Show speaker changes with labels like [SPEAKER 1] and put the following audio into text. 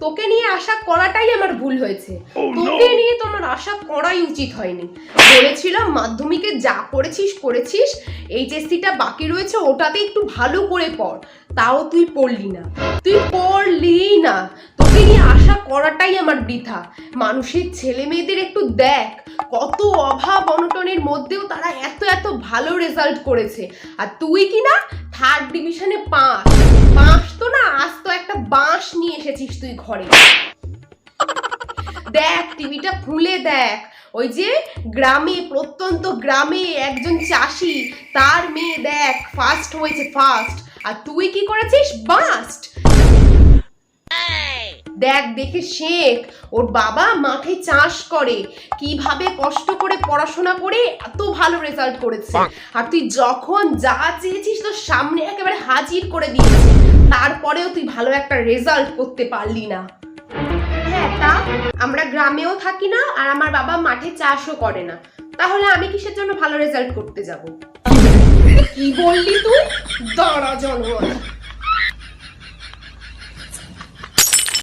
[SPEAKER 1] তোকে নিয়ে আশা করাটাই আমার ভুল হয়েছে। তোকে নিয়ে তো আমার আশা করাই উচিত হয়নি। বলেছিলাম মাধ্যমিকে যা করেছিস করেছিস এইচএসসিটা বাকি রয়েছে ওটাতে একটু ভালো করে পড়। তাও তুই পড়লি না। তুই পড়লি না। তোকে নিয়ে আশা করাটাই আমার বৃথা। মানুষের ছেলে মেয়েদের একটু দেখ কত অভাব অনটনের মধ্যেও তারা এত এত ভালো রেজাল্ট করেছে। আর তুই কি না থার্ড ডিভিশনে পাস। বাঁশ নিয়ে এসেছিস তুই ঘরে। দেখ, টিভিটা খুলে দেখ। ওই যে গ্রামে, প্রত্যন্ত গ্রামে একজন চাষি, তার মেয়ে দেখ ফার্স্ট হয়েছে ফার্স্ট আর তুই কি করেছিস? বাস্ট দেখ দেখে শেখ ওর বাবা মাঠে চাষ করে। কীভাবে কষ্ট করে পড়াশোনা করে এত ভালো রেজাল্ট করেছে। আর তুই যখন যা চেয়েছিস তোর সামনে একেবারে হাজির করে দিয়েছিস তারপরেও তুই ভালো একটা রেজাল্ট করতে পারলি না। হ্যাঁ তা আমরা গ্রামেও থাকি না আর আমার বাবা মাঠে চাষও করে না। তাহলে আমি কিসের জন্য ভালো রেজাল্ট করতে যাব? কি বললি তুই? দাঁড়া জন্ম